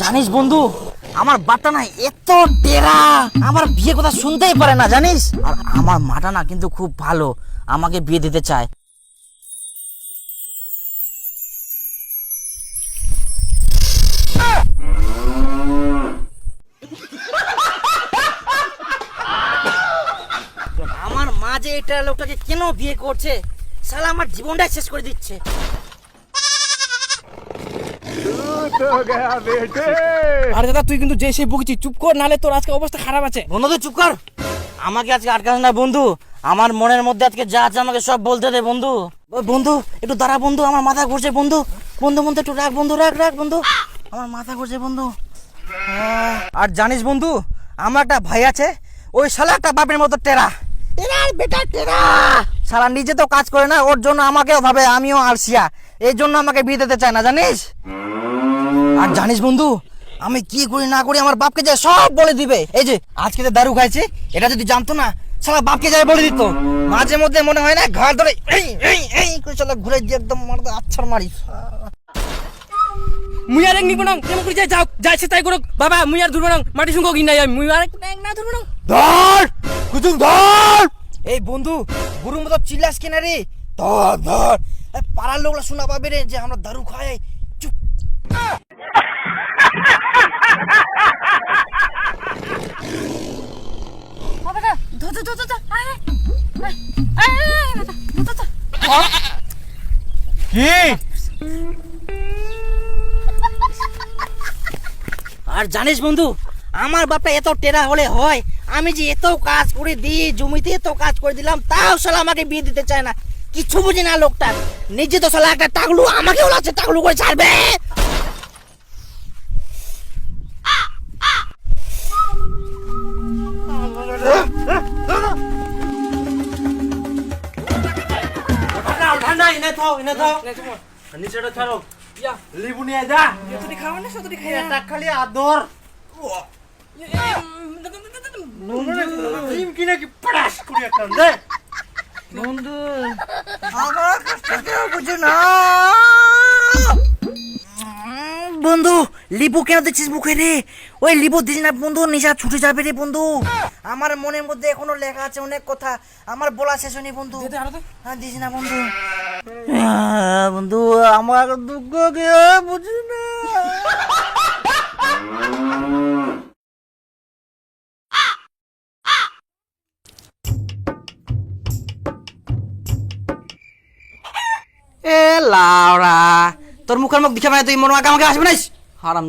জানিস বন্ধু, আমার বাটা না এত টেরা। আমার বিয়ে কথা শুনতেই পারে না, জানিস? আর আমার মাটা না কিন্তু খুব ভালো, আমাকে বিয়ে দিতে চায়। আমার মা যে এটা লোকটাকে কেন বিয়ে করছে, শালা আমার জীবনটাই শেষ করে দিচ্ছে। আরে দাদা তুই কিন্তু যে সে বকছিস চুপ কর নালে তোর আজকে অবস্থা খারাপ আছে। বন্ধু তুই চুপ কর। আমাকে আজকে আটকাস না বন্ধু। আমার মনের মধ্যে আজকে যা আছে আমাকে সব বলতে দে বন্ধু। বন্ধু একটু দাঁড়া বন্ধু আমার মাথা ঘুরছে বন্ধু। বন্ধু বন্ধু একটু রাখ বন্ধু রাখ রাখ বন্ধু। আমার মাথা ঘুরছে বন্ধু। আর জানিস বন্ধু আমার একটা ভাই আছে ওই শালা একটা বাপের মতো টেরা। টেরার বেটা টেরা। শালা নিজে তো কাজ করে না ওর জন্য আমাকেও ভাবে আমিও আলসিয়া। এই জন্য আমাকে বিয়ে দিতে চায় না জানিস? আর জানিস বন্ধু আমি কি করি না করি আমার বাপকে যায় সব বলে দিবে। এই যে আজকে যে দারু খাইছে এটা যদি জানতো না সালা বাপকে যায় বলে দিত। মাঝে মধ্যে মনে হয় না ঘর ধরে এই এই এই করে চলো ঘুরে দিয়ে একদম মারতে আচ্ছার মারি। এক নিব নং কেমন করে যাই যাও যাইছে তাই করো বাবা মুই আর ধরবো নং মাটি সঙ্গ যাই মুই আর এক না ধর ধর। এই বন্ধু গুরুর মতো চিল্লাস কেনা রে? ধর ধর। পাড়ার লোকরা শোনা পাবে রে যে আমরা দারু খাই। চুপ কি আর জানিস বন্ধু, আমার বাপটা এত টেরা হলে হয়, আমি যে এত কাজ করে দিই, জমিতে এত কাজ করে দিলাম, তাও শালা আমাকে বিয়ে দিতে চায় না। কিছু বুঝি না লোকটা। নিজে তো শালা একটা টাকলু আমাকে ওলাচ্ছে টাকলু করে ছাড়বে। ঠান্ডা এনে থাও এনে থাও। নিচেটা ছাড়ো। লিবু নিয়ে যা। তুই খাওয়া না তুই খাই এটা খালি আদর। ডিম কিনে কি পড়াস করে একটা দে বন্ধু আমার কাজটা কেউ বুঝে না। বন্ধু লিবু কেন দিচ্ছিস মুখে রে? ওই লিবু দিস না বন্ধু নিশা ছুটে যাবে রে বন্ধু। আমার মনের মধ্যে এখনও লেখা আছে অনেক কথা। আমার বলা শেষ হয়নি বন্ধু। দে আরও দে। হ্যাঁ দিস না বন্ধু। বন্ধু, আমার দুঃখ কেউ বুঝি না। এ লাউরা তোর মুখের মুখ দেখে মানে তুই মনে আমাকে আসবে নাইস? হারাম